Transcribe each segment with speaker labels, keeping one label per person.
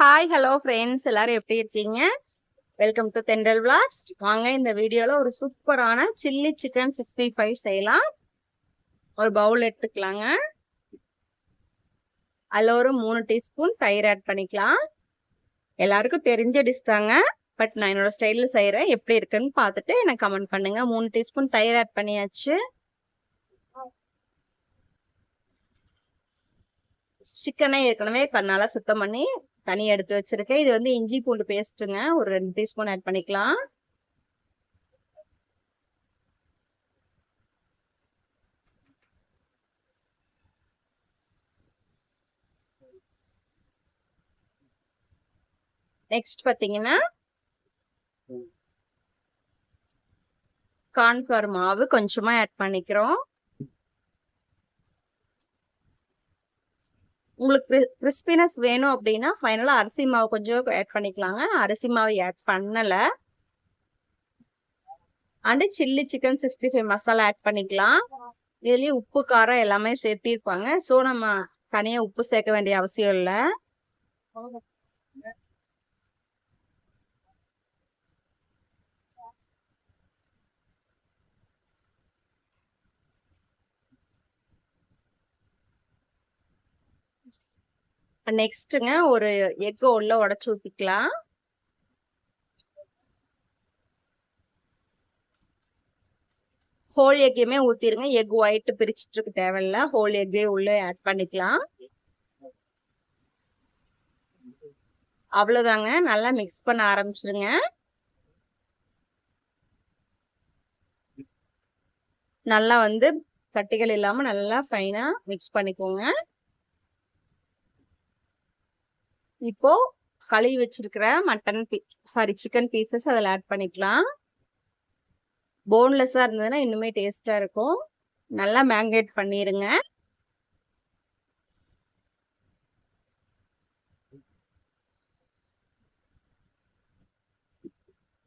Speaker 1: Hi hello friends எல்லாரும் எப்படி இருக்கீங்க? வெல்கம் டு தெண்டல் விளாக்ஸ் வாங்க இந்த வீடியோவில் ஒரு சூப்பரான சில்லி சிக்கன் சிக்ஸ்டி ஃபைவ் செய்யலாம். ஒரு பவுல் எடுத்துக்கலாங்க. அதில் ஒரு மூணு டீஸ்பூன் தயிர் ஆட் பண்ணிக்கலாம். எல்லாருக்கும் தெரிஞ்ச டிஷ் தாங்க. பட் நான் என்னோட ஸ்டைலில் செய்கிறேன் எப்படி இருக்குன்னு பார்த்துட்டு எனக்கு கமெண்ட் பண்ணுங்கள் மூணு டீஸ்பூன் தயிர் ஆட் பண்ணியாச்சு. சிக்கனை ஏற்கனவே கண்ணால் சுத்தம் பண்ணி தனி எடுத்து வச்சிருக்கேன். இது வந்து இஞ்சி பூண்டு பேஸ்ட்டுங்க. ஒரு ரெண்டு டீஸ்பூன் ஆட் பண்ணிக்கலாம். நெக்ஸ்ட் பார்த்தீங்கன்னா கார்ன்ஃபிளவர் மாவு கொஞ்சமா ஆட் பண்ணிக்கிறோம். உங்களுக்கு கிறிஸ்பினஸ் வேணும் அப்படின்னா ஃபைனலாக அரிசி மாவு கொஞ்சம் ஆட் பண்ணிக்கலாங்க. அரிசி மாவு ஆட் பண்ணலை. And chilli chicken sixty five masala add பண்ணிக்கலாம். இதுலேயும் உப்பு காரம் எல்லாமே சேர்த்திருப்பாங்க. ஸோ நம்ம தனியாக உப்பு சேர்க்க வேண்டிய அவசியம் இல்லை. நெக்ஸ்ட்டுங்க ஒரு எக்கு உள்ள உடச்சி ஊற்றிக்கலாம் ஹோல் எக்கையுமே ஊற்றிருங்க எக் ஒயிட் பிரிச்சுட்டு இருக்க தேவையில்ல. ஹோல் எக்கே உள்ளே ஆட் பண்ணிக்கலாம். அவ்வளோதாங்க. நல்லா மிக்ஸ் பண்ண ஆரம்பிச்சிருங்க. நல்லா வந்து கட்டிகள் இல்லாமல் நல்லா ஃபைனாக மிக்ஸ் பண்ணிக்கோங்க. இப்போ கழுவி வச்சிருக்கிற மட்டன் பீ சாரி சிக்கன் பீசஸ் அதில் ஆட் பண்ணிக்கலாம். போன்லெஸ்ஸாக இருந்ததுன்னா இன்னுமே டேஸ்ட்டாக இருக்கும். நல்லா மேங்கேட் பண்ணிடுங்க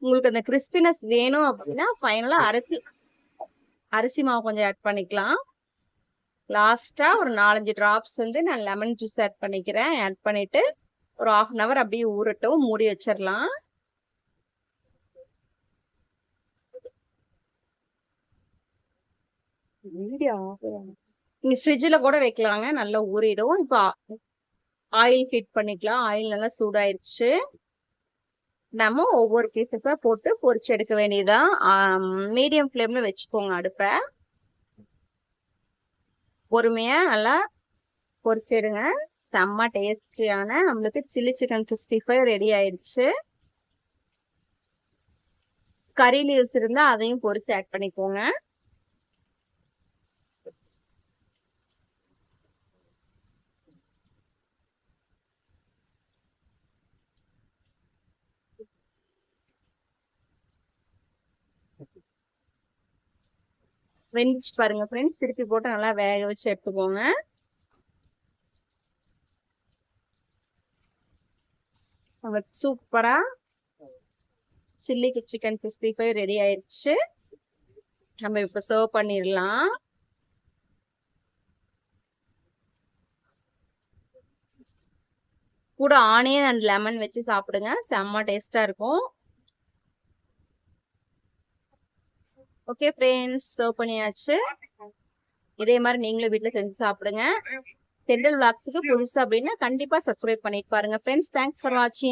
Speaker 1: உங்களுக்கு அந்த கிறிஸ்பினஸ் வேணும் அப்படின்னா ஃபைனலாக அரிசி அரிசி மாவு கொஞ்சம் ஆட் பண்ணிக்கலாம். லாஸ்ட்டாக ஒரு நாலஞ்சு ட்ராப்ஸ் வந்து நான் லெமன் ஜூஸ் ஆட் பண்ணிக்கிறேன். ஆட் பண்ணிவிட்டு ஒரு ஆஃப் அன் ஹவர் அப்படியே ஊறட்டும் மூடி வச்சிடலாம் நீங்க ஃப்ரிட்ஜில் கூட வைக்கலாங்க நல்லா ஊறிடும். இப்போ ஆயில் ஹீட் பண்ணிக்கலாம். ஆயில் நல்லா சூடாயிருச்சு. நம்ம ஒவ்வொரு பீஸஸாக போட்டு பொரிச்சு எடுக்க வேண்டியதான் மீடியம் ஃப்ளேமில் வச்சுக்கோங்க அடுப்பை. பொறுமையாக நல்லா பொரிச்சிடுங்க செம்ம டேஸ்டியான நம்மளுக்கு chilli chicken sixty five ready ஆயிடுச்சு. கறி லீவ்ஸ் இருந்தால் அதையும் பொறிச்சு ஆட் பண்ணிக்கோங்க. வெந்துச்சு பாருங்க ஃப்ரெண்ட்ஸ் திருப்பி போட்டு நல்லா வேக வச்சு எடுத்துக்கோங்க. நம்ம சூப்பரா chilli chicken sixty five ready ஆயிடுச்சு நம்ம இப்போ சர்வ் பண்ணிடலாம். கூட ஆனியன் அண்ட் லெமன் வச்சு சாப்பிடுங்க. செம்ம டேஸ்டா இருக்கும். ஓகே ஃப்ரெண்ட்ஸ் சர்வ் பண்ணியாச்சு. இதே மாதிரி நீங்களும் வீட்டில் செஞ்சு சாப்பிடுங்க. தெண்டல் விளாக்ஸுக்கு புதுசு அப்படின்னா கண்டிப்பாக சப்ஸ்கிரைப் பண்ணிட்டு பாருங்க. ஃப்ரெண்ட்ஸ் தேங்க்ஸ் ஃபார் வாட்சிங்